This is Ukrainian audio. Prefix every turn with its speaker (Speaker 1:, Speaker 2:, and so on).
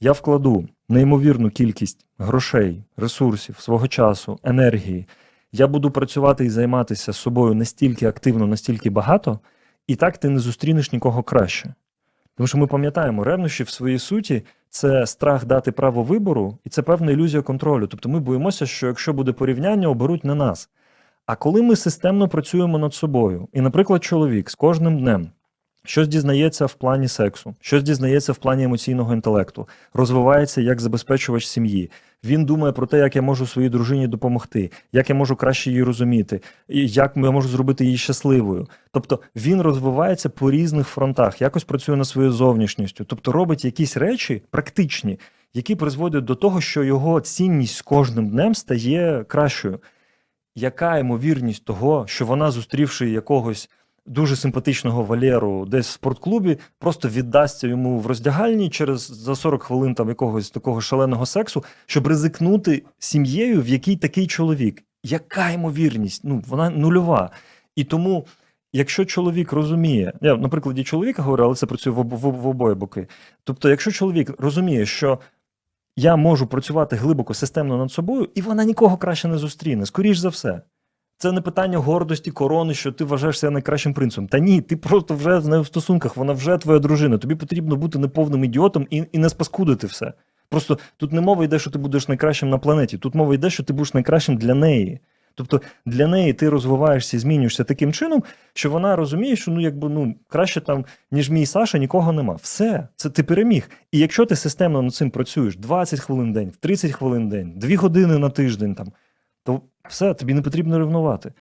Speaker 1: я вкладу неймовірну кількість грошей, ресурсів, свого часу, енергії. Я буду працювати і займатися собою настільки активно, настільки багато, і так ти не зустрінеш нікого краще. Тому що ми пам'ятаємо, ревнощі в своїй суті це страх дати право вибору, і це певна ілюзія контролю. Тобто ми боїмося, що якщо буде порівняння, оберуть на нас. А коли ми системно працюємо над собою, і, наприклад, чоловік з кожним днем щось дізнається в плані сексу, щось дізнається в плані емоційного інтелекту, розвивається як забезпечувач сім'ї. Він думає про те, як я можу своїй дружині допомогти, як я можу краще її розуміти, і як я можу зробити її щасливою. Тобто він розвивається по різних фронтах, якось працює над своєю зовнішністю, тобто робить якісь речі практичні, які призводять до того, що його цінність з кожним днем стає кращою. Яка ймовірність того, що вона, зустрівши якогось дуже симпатичного Валеру десь в спортклубі, просто віддасться йому в роздягальні через за 40 хвилин там якогось такого шаленого сексу, щоб ризикнути сім'єю, в якій такий чоловік? Яка ймовірність? Ну, вона нульова. І тому, якщо чоловік розуміє, я на прикладі чоловіка говорю, але це працює в, в, в обоє боки. Тобто, якщо чоловік розуміє, що я можу працювати глибоко системно над собою, і вона нікого краще не зустріне, скоріш за все. Це не питання гордості, корони, що ти вважаєш себе найкращим принцем. Та ні, ти просто вже з нею в стосунках, вона вже твоя дружина. Тобі потрібно бути неповним ідіотом і, і не спаскудити все. Просто тут не мова йде, що ти будеш найкращим на планеті. Тут мова йде, що ти будеш найкращим для неї. Тобто для неї ти розвиваєшся і змінюєшся таким чином, що вона розуміє, що ну якби ну краще там, ніж мій Саша, нікого нема. Все, це ти переміг. І якщо ти системно над цим працюєш 20 хвилин в день, 30 хвилин в день, 2 години на тиждень там, все, тобі не потрібно ревнувати.